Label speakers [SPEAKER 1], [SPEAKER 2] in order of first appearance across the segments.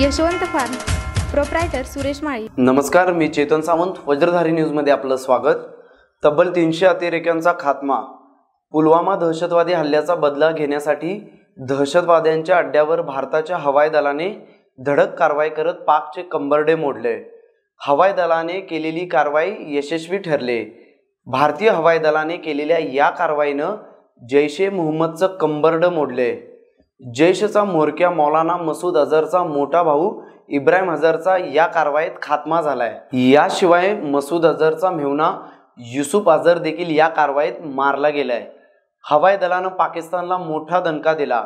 [SPEAKER 1] Yashwant farm proprietor Suresh Mali.
[SPEAKER 2] नमस्कार मी चेतन सावंत वज्रधारी न्यूजमध्ये आपलं स्वागत. तब्बल तीनशे अतिरेक्यांचा खात्मा पुलवामा दहशतवादी हल्ल्याचा बदला घेण्यासाठी दहशतवाद्यांच्या अड्ड्यावर भारताच्या हवाई दलाने धडक कारवाई करत पाकचे कंबरडे मोडले. हवाई दलाने केलेली कारवाई यशस्वी ठरले. भारतीय हवाई दलाने केलेल्या या कारवाईनं जैश ए मोहम्मदचं कंबरडं मोडले. जैशचा म्होरक्या मौलाना मसूद अझरचा मोठा भाऊ इब्राहिम अझरचा या कारवाईत खात्मा झालाय. याशिवाय मसूद अझरचा मेहुणा युसुफ अझर देखील या कारवाईत मारला गेलाय. हवाई दलानं पाकिस्तानला मोठा दणका दिला.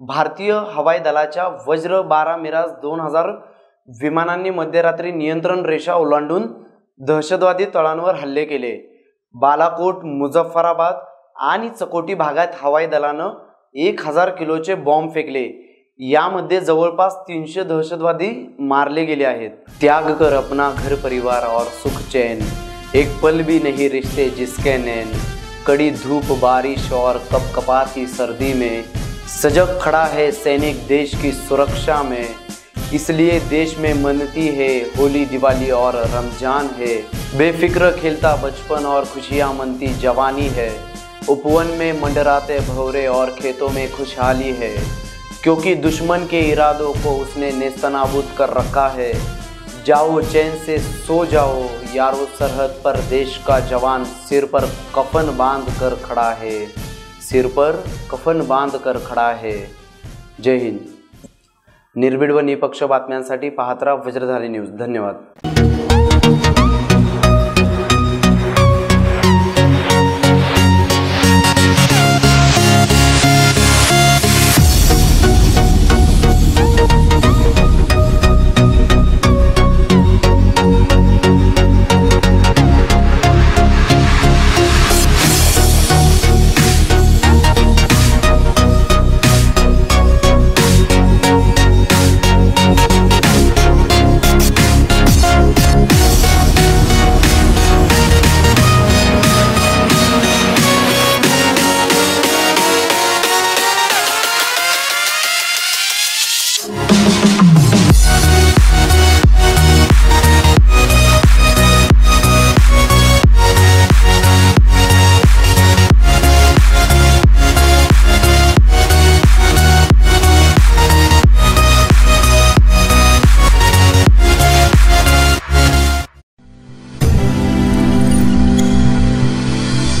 [SPEAKER 2] भारतीय हवाई दलाच्या वज्र बारा मिराज दोन हजार विमानांनी मध्यरात्री नियंत्रण रेषा ओलांडून दहशतवादी तळांवर हल्ले केले. बालाकोट मुझफ्फराबाद आणि चकोटी भागात हवाई दलानं एक हज़ार किलोचे बॉम्ब फेकले. यामध्ये जवळपास तीनशे दहशतवादी मारले गेले आहेत. त्याग कर अपना घर परिवार और सुख चैन. एक पल भी नहीं रिश्ते जिसके नैन. कड़ी धूप, बारिश और कपकपाती सर्दी में. सजग खड़ा है सैनिक देश की सुरक्षा में. इसलिए देश में मनती है, होली, दिवाली और रमज़ान है. बेफिक्र खेलता बचपन और खुशियाँ मनती जवानी है. उपवन में मंडराते भवरे और खेतों में खुशहाली है, क्योंकि दुश्मन के इरादों को उसने नेस्तनाबूद कर रखा है। जाओ, चैन से सो जाओ, यारो सरहद पर देश का जवान सिर पर कफन बाँध कर खड़ा है। सिर पर कफन बाँध कर खडा है। जय हिंद। निर्भीड व निपक्ष बातम्यांसाठी पाहत राहा वज्रधारी न्यूज़। धन्यवाद।